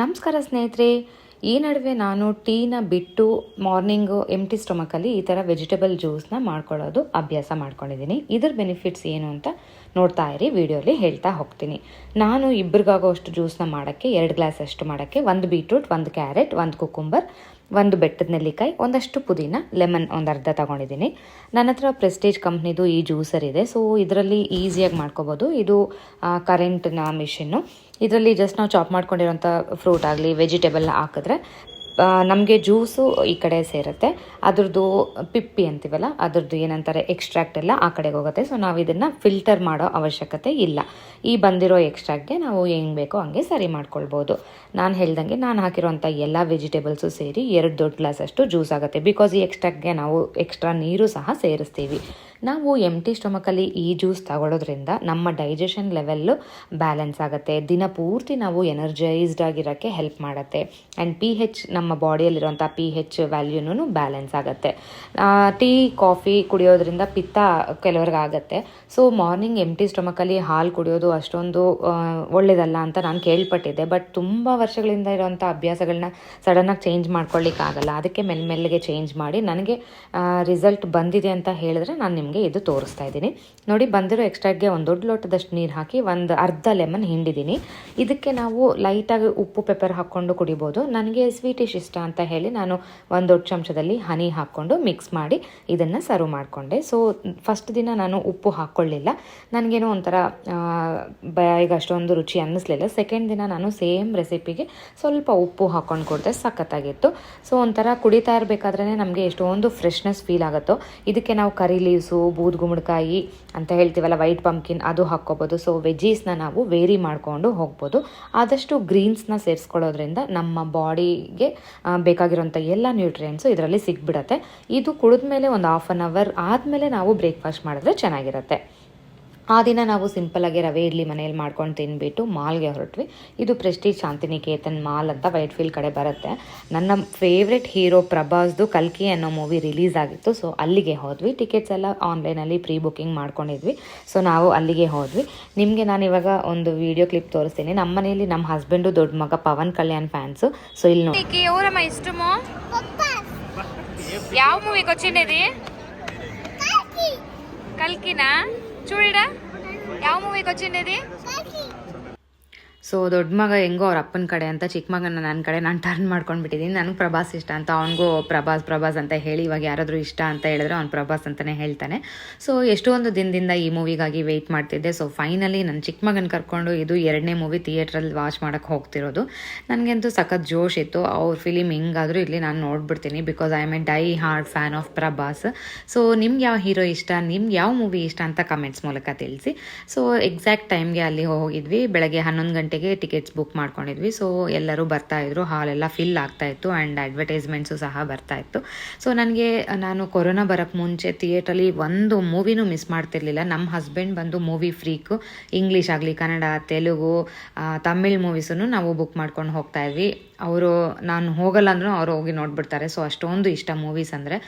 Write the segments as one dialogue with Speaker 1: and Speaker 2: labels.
Speaker 1: ನಮಸ್ಕಾರ ಸ್ನೇಹಿತರೆ. ಈ ನಡುವೆ ನಾನು ಟೀನ ಬಿಟ್ಟು ಮಾರ್ನಿಂಗು ಎಂಟಿ ಸ್ಟೊಮಕಲ್ಲಿ ಈ ಥರ ವೆಜಿಟೇಬಲ್ ಜ್ಯೂಸ್ನ ಮಾಡ್ಕೊಳ್ಳೋದು ಅಭ್ಯಾಸ ಮಾಡ್ಕೊಂಡಿದ್ದೀನಿ. ಇದ್ರ ಬೆನಿಫಿಟ್ಸ್ ಏನು ಅಂತ ನೋಡ್ತಾ ಇರಿ, ವಿಡಿಯೋಲಿ ಹೇಳ್ತಾ ಹೋಗ್ತೀನಿ. ನಾನು ಇಬ್ಬರಿಗಾಗೋಷ್ಟು ಜ್ಯೂಸ್ನ ಮಾಡೋಕ್ಕೆ ಎರಡು ಗ್ಲಾಸ್ ಅಷ್ಟು ಮಾಡೋಕ್ಕೆ ಒಂದು ಬೀಟ್ರೂಟ್ ಒಂದು ಕ್ಯಾರೆಟ್ ಒಂದು ಕುಕುಂಬರ್ ಒಂದು ಬೆಟ್ಟದ ನೆಲ್ಲಿಕಾಯಿ, ಒಂದಷ್ಟು ಪುದೀನ, ಲೆಮನ್ ಒಂದು ಅರ್ಧ ತಗೊಂಡಿದ್ದೀನಿ. ನನ್ನ ಹತ್ರ ಪ್ರೆಸ್ಟೇಜ್ ಕಂಪ್ನಿದು ಈ ಜ್ಯೂಸರ್ ಇದೆ. ಸೊ ಇದರಲ್ಲಿ ಈಸಿಯಾಗಿ ಮಾಡ್ಕೋಬೋದು. ಇದು ಕರೆಂಟ್ನ ಮಿಷಿನ್ನು ಇದರಲ್ಲಿ ಜಸ್ಟ್ ನಾವು ಚಾಪ್ ಮಾಡ್ಕೊಂಡಿರೋಂಥ ಫ್ರೂಟ್ ಆಗಲಿ ವೆಜಿಟೇಬಲ್ನ ಹಾಕಿದ್ರೆ ನಮಗೆ ಜ್ಯೂಸು ಈ ಕಡೆ ಸೇರುತ್ತೆ. ಅದ್ರದ್ದು ಪಿಪ್ಪಿ ಅಂತೀವಲ್ಲ, ಅದ್ರದ್ದು ಏನಂತಾರೆ ಎಕ್ಸ್ಟ್ರಾಕ್ಟ್ ಎಲ್ಲ ಆ ಕಡೆಗೆ ಹೋಗುತ್ತೆ. ಸೊ ನಾವು ಇದನ್ನು ಫಿಲ್ಟರ್ ಮಾಡೋ ಅವಶ್ಯಕತೆ ಇಲ್ಲ. ಈ ಬಂದಿರೋ ಎಕ್ಸ್ಟ್ರಾಕ್ಟ್ಗೆ ನಾವು ಹೆಂಗೆ ಬೇಕೋ ಹಂಗೆ ಸರಿ ಮಾಡ್ಕೊಳ್ಬೋದು. ನಾನು ಹೇಳ್ದಂಗೆ ನಾನು ಹಾಕಿರುವಂಥ ಎಲ್ಲ ವೆಜಿಟೇಬಲ್ಸು ಸೇರಿ ಎರಡು ದೊಡ್ಡ ಗ್ಲಾಸ್ ಅಷ್ಟು ಜ್ಯೂಸ್ ಆಗುತ್ತೆ. ಬಿಕಾಸ್ ಈ ಎಕ್ಸ್ಟ್ರಾಕ್ಟ್ಗೆ ನಾವು ಎಕ್ಸ್ಟ್ರಾ ನೀರು ಸಹ ಸೇರಿಸ್ತೀವಿ. ನಾವು ಎಂಟಿ ಸ್ಟೊಮಕಲ್ಲಿ ಈ ಜ್ಯೂಸ್ ತಗೊಳ್ಳೋದ್ರಿಂದ ನಮ್ಮ ಡೈಜೆಷನ್ ಲೆವೆಲ್ಲು ಬ್ಯಾಲೆನ್ಸ್ ಆಗುತ್ತೆ. ದಿನ ಪೂರ್ತಿ ನಾವು ಎನರ್ಜೈಸ್ಡ್ ಆಗಿರೋಕ್ಕೆ ಹೆಲ್ಪ್ ಮಾಡುತ್ತೆ. ಆ್ಯಂಡ್ ಪಿ ಹೆಚ್ ನಮ್ಮ ಬಾಡಿಯಲ್ಲಿರುವಂಥ ಪಿ ಹೆಚ್ ವ್ಯಾಲ್ಯೂನು ಬ್ಯಾಲೆನ್ಸ್ ಆಗುತ್ತೆ. ಟೀ ಕಾಫಿ ಕುಡಿಯೋದ್ರಿಂದ ಪಿತ್ತ ಕೆಲವ್ರಿಗೆ ಆಗುತ್ತೆ. ಸೊ ಮಾರ್ನಿಂಗ್ ಎಂಟಿ ಸ್ಟೊಮಕಲ್ಲಿ ಹಾಲು ಕುಡಿಯೋದು ಅಷ್ಟೊಂದು ಒಳ್ಳೆಯದಲ್ಲ ಅಂತ ನಾನು ಕೇಳ್ಪಟ್ಟಿದ್ದೆ. ಬಟ್ ತುಂಬ ವರ್ಷಗಳಿಂದ ಇರೋವಂಥ ಅಭ್ಯಾಸಗಳನ್ನ ಸಡನ್ನಾಗಿ ಚೇಂಜ್ ಮಾಡ್ಕೊಳ್ಳಿಕ್ಕಾಗಲ್ಲ ಅದಕ್ಕೆ ಮೆಲ್ಲ ಮೆಲ್ಲಗೆ ಚೇಂಜ್ ಮಾಡಿ ನನಗೆ ರಿಸಲ್ಟ್ ಬಂದಿದೆ ಅಂತ ಹೇಳಿದ್ರೆ ನಾನು ನಿಮಗೆ ಇದು ತೋರಿಸ್ತಾ ಇದ್ದೀನಿ. ನೋಡಿ, ಬಂದಿರೋ ಎಕ್ಸ್ಟ್ರಾಗೆ ಒಂದು ದೊಡ್ಡ ಲೋಟದಷ್ಟು ನೀರು ಹಾಕಿ ಒಂದು ಅರ್ಧ ಲೆಮನ್ ಹಿಂಡಿದ್ದೀನಿ. ಇದಕ್ಕೆ ನಾವು ಲೈಟಾಗಿ ಉಪ್ಪು, ಪೆಪ್ಪರ್ ಹಾಕ್ಕೊಂಡು ಕುಡಿಬೋದು. ನನಗೆ ಸ್ವೀಟಿಶ್ ಇಷ್ಟ ಅಂತ ಹೇಳಿ ನಾನು ಒಂದು ದೊಡ್ಡ ಚಮಚದಲ್ಲಿ ಹನಿ ಹಾಕ್ಕೊಂಡು ಮಿಕ್ಸ್ ಮಾಡಿ ಇದನ್ನು ಸರ್ವ್ ಮಾಡಿಕೊಂಡೆ. ಸೊ ಫಸ್ಟ್ ದಿನ ನಾನು ಉಪ್ಪು ಹಾಕ್ಕೊಳ್ಳಿಲ್ಲ. ನನಗೇನೋ ಒಂಥರ ಈಗ ಅಷ್ಟೊಂದು ರುಚಿ ಅನ್ನಿಸ್ಲಿಲ್ಲ. ಸೆಕೆಂಡ್ ದಿನ ನಾನು ಸೇಮ್ ರೆಸಿಪಿಗೆ ಸ್ವಲ್ಪ ಉಪ್ಪು ಹಾಕ್ಕೊಂಡು ಕೊಡಿದೆ ಸಖತ್ತಾಗಿತ್ತು. ಸೊ ಒಂಥರ ಕುಡಿತಾ ಇರಬೇಕಾದ್ರೆ ನಮಗೆ ಎಷ್ಟೊಂದು ಫ್ರೆಶ್ನೆಸ್ ಫೀಲ್ ಆಗುತ್ತೋ. ಇದಕ್ಕೆ ನಾವು ಕರಿ ಲೀವ್ಸು ಬೂದ್ಗುಂಬಳಕಾಯಿ ಅಂತ ಹೇಳ್ತೀವಲ್ಲ ವೈಟ್ ಪಂಪ್ಕಿನ್ ಅದು ಹಾಕ್ಕೋಬೋದು. ಸೊ ವೆಜೀಸ್ನ ನಾವು ವೇರಿ ಮಾಡಿಕೊಂಡು ಹೋಗ್ಬೋದು. ಆದಷ್ಟು ಗ್ರೀನ್ಸ್ನ ಸೇರಿಸ್ಕೊಳ್ಳೋದ್ರಿಂದ ನಮ್ಮ ಬಾಡಿಗೆ ಬೇಕಾಗಿರೋಂಥ ಎಲ್ಲ ನ್ಯೂಟ್ರಿಯೆಂಟ್ಸು ಇದರಲ್ಲಿ ಸಿಗ್ಬಿಡತ್ತೆ. ಇದು ಕುಡಿದ್ಮೇಲೆ ಒಂದು ಹಾಫ್ ಆನ್ ಅವರ್ ಆದಮೇಲೆ ನಾವು ಬ್ರೇಕ್ಫಾಸ್ಟ್ ಮಾಡಿದ್ರೆ ಚೆನ್ನಾಗಿರುತ್ತೆ. ಆ ದಿನ ನಾವು ಸಿಂಪಲಾಗಿ ರವೆ ಇಡ್ಲಿ ಮನೇಲಿ ಮಾಡ್ಕೊಂಡು ತಿಂದ್ಬಿಟ್ಟು ಮಾಲ್ಗೆ ಹೊರಟ್ವಿ ಇದು ಪ್ರೆಸ್ಟೀಜ್ ಶಾಂತಿನಿಕೇತನ್ ಮಾಲ್ ಅಂತ ವೈಟ್ ಫೀಲ್ಡ್ ಕಡೆ ಬರುತ್ತೆ ನನ್ನ ಫೇವ್ರೆಟ್ ಹೀರೋ ಪ್ರಭಾಸ್ದು ಕಲ್ಕಿ ಅನ್ನೋ ಮೂವಿ ರಿಲೀಸ್ ಆಗಿತ್ತು ಸೊ ಅಲ್ಲಿಗೆ ಹೋದ್ವಿ ಟಿಕೆಟ್ಸ್ ಎಲ್ಲ ಆನ್ಲೈನಲ್ಲಿ ಪ್ರೀ ಬುಕ್ಕಿಂಗ್ ಮಾಡ್ಕೊಂಡಿದ್ವಿ ಸೊ ನಾವು ಅಲ್ಲಿಗೆ ಹೋದ್ವಿ ನಿಮಗೆ ನಾನು ಇವಾಗ ಒಂದು ವಿಡಿಯೋ క్లిప్ తోరుస్తేనే ನಮ್ಮ ಮನೆಯಲ್ಲಿ ನಮ್ಮ ಹಸ್ಬೆಂಡು ದೊಡ್ಡ ಮಗ ಪವನ್ కళ్యాణ్ ఫ్యాన్స్ సో ఇల్లు
Speaker 2: నీకు ఎవరమ్మా ఇష్టము ಯಾವ మూవీకి వచ్చిండేది కల్కినా చూడడా? ಯಾವ ಮೂವಿಗೆ వచ్చింది
Speaker 1: ಸೊ ದೊಡ್ಡ ಮಗ ಹೆಂಗೋ ಅವ್ರ ಅಪ್ಪನ ಕಡೆ ಅಂತ, ಚಿಕ್ಕ ಮಗನ ನನ್ನ ಕಡೆ ನಾನು ಟರ್ನ್ ಮಾಡ್ಕೊಂಡ್ಬಿಟ್ಟಿದ್ದೀನಿ ನನಗೆ ಪ್ರಭಾಸ್ ಇಷ್ಟ ಅಂತ, ಅವನಿಗೂ ಪ್ರಭಾಸ್ ಪ್ರಭಾಸ್ ಅಂತ ಹೇಳಿ ಇವಾಗ ಯಾರಾದರೂ ಇಷ್ಟ ಅಂತ ಹೇಳಿದ್ರೆ ಅವ್ನು ಪ್ರಭಾಸ್ ಅಂತಲೇ ಹೇಳ್ತಾನೆ. ಸೊ ಎಷ್ಟೊಂದು ದಿನದಿಂದ ಈ ಮೂವಿಗಾಗಿ ವೆಯ್ಟ್ ಮಾಡ್ತಿದ್ದೆ. ಸೊ ಫೈನಲಿ ನನ್ನ ಚಿಕ್ಕ ಮಗನ ಕರ್ಕೊಂಡು ಇದು ಎರಡನೇ ಮೂವಿ ಥಿಯೇಟ್ರಲ್ಲಿ ವಾಚ್ ಮಾಡೋಕ್ಕೆ ಹೋಗ್ತಿರೋದು. ನನಗಂತೂ ಸಖತ್ ಜೋಶ್ ಇತ್ತು. ಅವ್ರ ಫಿಲಿಮ್ ಹೆಂಗಾದರೂ ಇಲ್ಲಿ ನಾನು ನೋಡ್ಬಿಡ್ತೀನಿ because I am a die hard fan of Prabhas. So ನಿಮ್ಗೆ ಯಾವ ಹೀರೋ ಇಷ್ಟ, ನಿಮ್ಗೆ ಯಾವ ಮೂವಿ ಇಷ್ಟ ಅಂತ ಕಮೆಂಟ್ಸ್ ಮೂಲಕ ತಿಳಿಸಿ. ಸೊ ಎಕ್ಸಾಕ್ಟ್ ಟೈಮ್ಗೆ ಅಲ್ಲಿ ಹೋಗಿದ್ವಿ. ಬೆಳಗ್ಗೆ ಹನ್ನೊಂದು ಗಂಟೆಗೆ ಟಿಕೆಟ್ಸ್ ಬುಕ್ ಮಾಡ್ಕೊಂಡಿದ್ವಿ. ಸೊ ಎಲ್ಲರೂ ಬರ್ತಾ ಇದ್ರು. ಹಾಲೆಲ್ಲ ಫಿಲ್ ಆಗ್ತಾ ಇತ್ತು ಆ್ಯಂಡ್ ಅಡ್ವರ್ಟೈಸ್ಮೆಂಟ್ಸು ಸಹ ಬರ್ತಾ ಇತ್ತು. ಸೊ ನನಗೆ, ನಾನು ಕೊರೋನಾ ಬರೋಕ್ಕೆ ಮುಂಚೆ ಥಿಯೇಟ್ರಲ್ಲಿ ಒಂದು ಮೂವಿನೂ ಮಿಸ್ ಮಾಡ್ತಿರ್ಲಿಲ್ಲ. ನಮ್ಮ ಹಸ್ಬೆಂಡ್ ಬಂದು ಮೂವಿ ಫ್ರೀಕು ಇಂಗ್ಲೀಷ್ ಆಗಲಿ, ಕನ್ನಡ, ತೆಲುಗು ತಮಿಳ್ ಮೂವೀಸನ್ನು ನಾವು ಬುಕ್ ಮಾಡ್ಕೊಂಡು ಹೋಗ್ತಾ ಇದ್ವಿ. ಅವರು, ನಾನು ಹೋಗಲ್ಲ ಅಂದ್ರೂ ಅವ್ರು ಹೋಗಿ ನೋಡ್ಬಿಡ್ತಾರೆ. ಸೊ ಅಷ್ಟೊಂದು ಇಷ್ಟ ಮೂವೀಸ್ ಅಂದರೆ.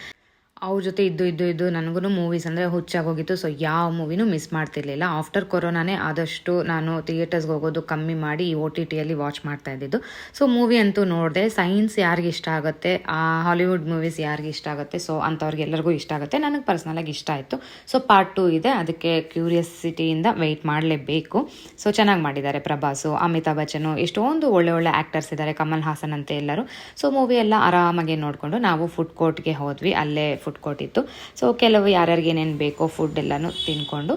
Speaker 1: ಅವ್ರ ಜೊತೆ ಇದ್ದು ಇದ್ದು ಇದ್ದು ನನಗೂ ಮೂವೀಸ್ ಅಂದರೆ ಹುಚ್ಚಾಗೋಗಿತ್ತು. ಸೊ ಯಾವ ಮೂವಿನೂ ಮಿಸ್ ಮಾಡ್ತಿರ್ಲಿಲ್ಲ. ಆಫ್ಟರ್ ಕೊರೋನಾನೇ ಆದಷ್ಟು ನಾನು ಥಿಯೇಟರ್ಸ್ಗೆ ಹೋಗೋದು ಕಮ್ಮಿ ಮಾಡಿ ಈ ಒ ಟಿ ಟಿಯಲ್ಲಿ ವಾಚ್ ಮಾಡ್ತಾ ಇದ್ದಿದ್ದು. ಸೊ ಮೂವಿ ಅಂತೂ ನೋಡಿದೆ. ಸೈನ್ಸ್ ಯಾರಿಗೆ ಇಷ್ಟ ಆಗುತ್ತೆ? ಆ ಹಾಲಿವುಡ್ ಮೂವೀಸ್ ಯಾರಿಗೆ ಇಷ್ಟ ಆಗುತ್ತೆ? ಸೊ ಅಂಥವ್ರಿಗೆಲ್ಲರಿಗೂ ಇಷ್ಟ ಆಗುತ್ತೆ. ನನಗೆ ಪರ್ಸ್ನಲಾಗಿ ಇಷ್ಟ ಆಯಿತು. ಸೊ ಪಾರ್ಟ್ ಟೂ ಇದೆ. ಅದಕ್ಕೆ ಕ್ಯೂರಿಯಸಿಟಿಯಿಂದ ವೆಯ್ಟ್ ಮಾಡಲೇಬೇಕು. ಸೊ ಚೆನ್ನಾಗಿ ಮಾಡಿದ್ದಾರೆ ಪ್ರಭಾಸು, ಅಮಿತಾಬ್ ಬಚ್ಚನು. ಎಷ್ಟೊಂದು ಒಳ್ಳೆ ಒಳ್ಳೆ ಆ್ಯಕ್ಟರ್ಸ್ ಇದ್ದಾರೆ. ಕಮಲ್ ಹಾಸನ್ ಅಂತ ಎಲ್ಲರೂ. ಸೊ ಮೂವಿ ಎಲ್ಲ ಆರಾಮಾಗಿ ನೋಡಿಕೊಂಡು ನಾವು ಫುಡ್ ಕೋರ್ಟ್ಗೆ ಹೋದ್ವಿ. ಅಲ್ಲೇ ಫುಡ್ ಇತ್ತು ಸೊ ಕೆಲವು ಯಾರ್ಯಾರಿಗೆ ಏನೇನು ಬೇಕೋ ಫುಡ್ ಎಲ್ಲನೂ ತಿನ್ಕೊಂಡು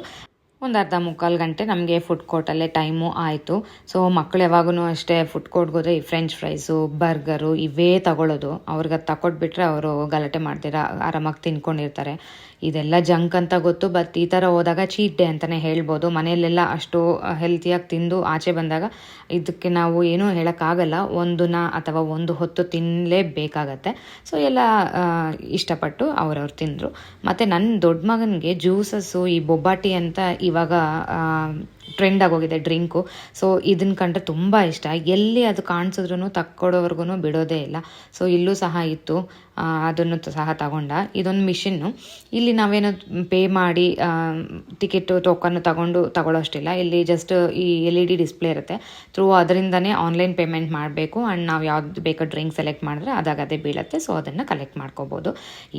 Speaker 1: ಒಂದು ಅರ್ಧ ಮುಕ್ಕಾಲು ಗಂಟೆ ನಮಗೆ ಫುಡ್ ಕೋರ್ಟಲ್ಲೇ ಟೈಮು ಆಯಿತು. ಸೊ ಮಕ್ಕಳು ಯಾವಾಗೂ ಅಷ್ಟೇ ಫುಡ್ ಕೋರ್ಟ್ಗೋದ್ರೆ ಈ ಫ್ರೆಂಚ್ ಫ್ರೈಸು ಬರ್ಗರು ಇವೇ ತಗೊಳ್ಳೋದು ಅವ್ರಿಗೆ ಅದು ತಗೊಟ್ಬಿಟ್ರೆ ಅವರು ಗಲಾಟೆ ಮಾಡ್ತೀರ, ಆರಾಮಾಗಿ ತಿನ್ಕೊಂಡಿರ್ತಾರೆ. ಇದೆಲ್ಲ ಜಂಕ್ ಅಂತ ಗೊತ್ತು ಬಟ್ ಈ ಥರ ಹೋದಾಗ ಚೀಟ್ ಡೇ ಅಂತಲೇ ಹೇಳ್ಬೋದು. ಮನೆಯಲ್ಲೆಲ್ಲ ಅಷ್ಟು ಹೆಲ್ತಿಯಾಗಿ ತಿಂದು ಆಚೆ ಬಂದಾಗ ಇದಕ್ಕೆ ನಾವು ಏನೂ ಹೇಳೋಕ್ಕಾಗಲ್ಲ. ಒಂದನ್ನ ಅಥವಾ ಒಂದು ಹೊತ್ತು ತಿನ್ನಲೇಬೇಕಾಗತ್ತೆ ಸೊ ಎಲ್ಲ ಇಷ್ಟಪಟ್ಟು ಅವ್ರವ್ರು ತಿಂದರು. ಮತ್ತು ನನ್ನ ದೊಡ್ಡ ಮಗನಿಗೆ ಜ್ಯೂಸಸ್ಸು ಈ ಬೊಬ್ಬಾಟಿ ಅಂತ ಇವಾಗ ಟ್ರೆಂಡ್ ಆಗೋಗಿದೆ ಡ್ರಿಂಕು ಸೊ ಇದನ್ನು ಕಂಡ್ರೆ ತುಂಬ ಇಷ್ಟ. ಎಲ್ಲಿ ಅದು ಕಾಣಿಸಿದ್ರು ತಕ್ಕೊಡೋವರೆಗೂ ಬಿಡೋದೇ ಇಲ್ಲ. ಸೊ ಇಲ್ಲೂ ಸಹ ಇತ್ತು. ಅದನ್ನು ಸಹ ತಗೊಂಡ. ಇದೊಂದು ಮಿಷಿನ್ನು ಇಲ್ಲಿ ನಾವೇನೋ ಪೇ ಮಾಡಿ ಟಿಕೆಟು ಟೋಕನ್ನು ತಗೊಂಡು ತಗೊಳ್ಳೋಷ್ಟಿಲ್ಲ ಇಲ್ಲಿ ಜಸ್ಟ್ ಈ ಎಲ್ ಇ ಡಿ ಡಿಸ್ಪ್ಲೇ ಇರುತ್ತೆ. ಥ್ರೂ ಅದರಿಂದನೇ ಆನ್ಲೈನ್ ಪೇಮೆಂಟ್ ಮಾಡಬೇಕು. ಆ್ಯಂಡ್ ನಾವು ಯಾವ್ದು ಬೇಕೋ ಡ್ರಿಂಕ್ ಸೆಲೆಕ್ಟ್ ಮಾಡಿದ್ರೆ ಅದಾಗ ಅದೇ ಬೀಳುತ್ತೆ. ಸೊ ಅದನ್ನು ಕಲೆಕ್ಟ್ ಮಾಡ್ಕೋಬೋದು.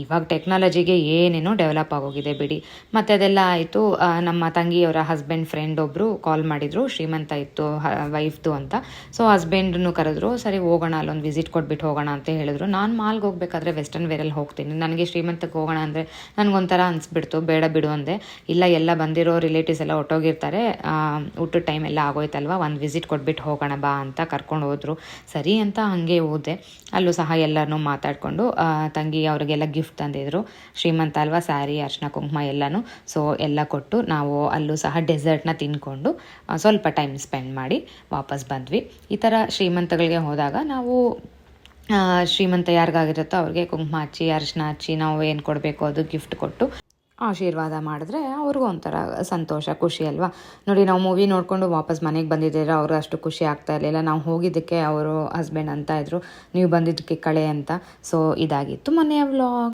Speaker 1: ಇವಾಗ ಟೆಕ್ನಾಲಜಿಗೆ ಏನೇನೋ ಡೆವಲಪ್ ಆಗೋಗಿದೆ ಬಿಡಿ. ಮತ್ತು ಅದೆಲ್ಲ ಆಯಿತು. ನಮ್ಮ ತಂಗಿಯವರ ಹಸ್ಬೆಂಡ್ ಫ್ರೆಂಡ್ ಒಬ್ಬರು ಕಾಲ್ ಮಾಡಿದರು, ಶ್ರೀಮಂತ ಇತ್ತು ವೈಫ್ದು ಅಂತ. ಸೊ ಹಸ್ಬೆಂಡನ್ನು ಕರೆದ್ರು, ಸರಿ ಹೋಗೋಣ, ಅಲ್ಲೊಂದು ವಿಸಿಟ್ ಕೊಟ್ಬಿಟ್ಟು ಹೋಗೋಣ ಅಂತ ಹೇಳಿದ್ರು. ನಾನು ಮಾಲ್ಗೆ ಹೋಗಬೇಕಾದ್ರೆ ವೆಸ್ಟರ್ನ್ ವೇರಲ್ಲಿ ಹೋಗ್ತೀನಿ. ನನಗೆ ಶ್ರೀಮಂತಕ್ಕೆ ಹೋಗೋಣ ಅಂದರೆ ನನಗೊಂಥರ ಅನಿಸ್ಬಿಡ್ತು, ಬೇಡ ಬಿಡು ಅಂದೆ. ಇಲ್ಲ, ಎಲ್ಲ ಬಂದಿರೋ ರಿಲೇಟಿವ್ಸ್ ಎಲ್ಲ ಒಟ್ಟೋಗಿರ್ತಾರೆ. ಊಟದ ಟೈಮ್ ಎಲ್ಲ ಆಗೋಯ್ತಲ್ವ? ಒಂದು ವಿಸಿಟ್ ಕೊಟ್ಬಿಟ್ಟು ಹೋಗೋಣ ಬಾ ಅಂತ ಕರ್ಕೊಂಡು ಹೋದ್ರು. ಸರಿ ಅಂತ ಹಾಗೆ ಹೋದೆ. ಅಲ್ಲೂ ಸಹ ಎಲ್ಲರೂ ಮಾತಾಡಿಕೊಂಡು ತಂಗಿ ಅವರಿಗೆಲ್ಲ ಗಿಫ್ಟ್ ತಂದಿದ್ರು. ಶ್ರೀಮಂತ ಅಲ್ವಾ? ಸ್ಯಾರಿ ಅರ್ಶಿನ, ಕುಂಕುಮ ಎಲ್ಲನೂ. ಸೊ ಎಲ್ಲ ಕೊಟ್ಟು ನಾವು ಅಲ್ಲೂ ಸಹ ಡೆಸರ್ಟ್ನ ತಿನ್ಕೊಂಡು ಆ, ಸ್ವಲ್ಪ ಟೈಮ್ ಸ್ಪೆಂಡ್ ಮಾಡಿ ವಾಪಸ್ ಬಂದ್ವಿ. ಈ ಥರ ಶ್ರೀಮಂತಗಳಿಗೆ ಹೋದಾಗ ನಾವು ಶ್ರೀಮಂತ ಯಾರಿಗಾಗಿರುತ್ತೋ ಅವ್ರಿಗೆ ಕುಂಕುಮ ಹಚ್ಚಿ ಅರಿಶಿನ ಹಚ್ಚಿ ನಾವು ಏನು ಕೊಡಬೇಕು ಅದು ಗಿಫ್ಟ್ ಕೊಟ್ಟು ಆಶೀರ್ವಾದ ಮಾಡಿದ್ರೆ ಅವ್ರಿಗೂ ಒಂಥರ ಸಂತೋಷ ಖುಷಿ ಅಲ್ವಾ? ನೋಡಿ ನಾವು ಮೂವಿ ನೋಡಿಕೊಂಡು ವಾಪಸ್ ಮನೆಗೆ ಬಂದಿದ್ದೀರ ಅವರು ಅಷ್ಟು ಖುಷಿ ಆಗ್ತಾ ಇರಲಿಲ್ಲ. ನಾವು ಹೋಗಿದ್ದಕ್ಕೆ ಅವರು ಹಸ್ಬೆಂಡ್ ಅಂತ ಇದ್ರು ನೀವು ಬಂದಿದ್ದಕ್ಕೆ ಕಳೆ ಅಂತ. ಸೊ ಇದಾಗಿತ್ತು ಮನೆಯ ವ್ಲಾಗ್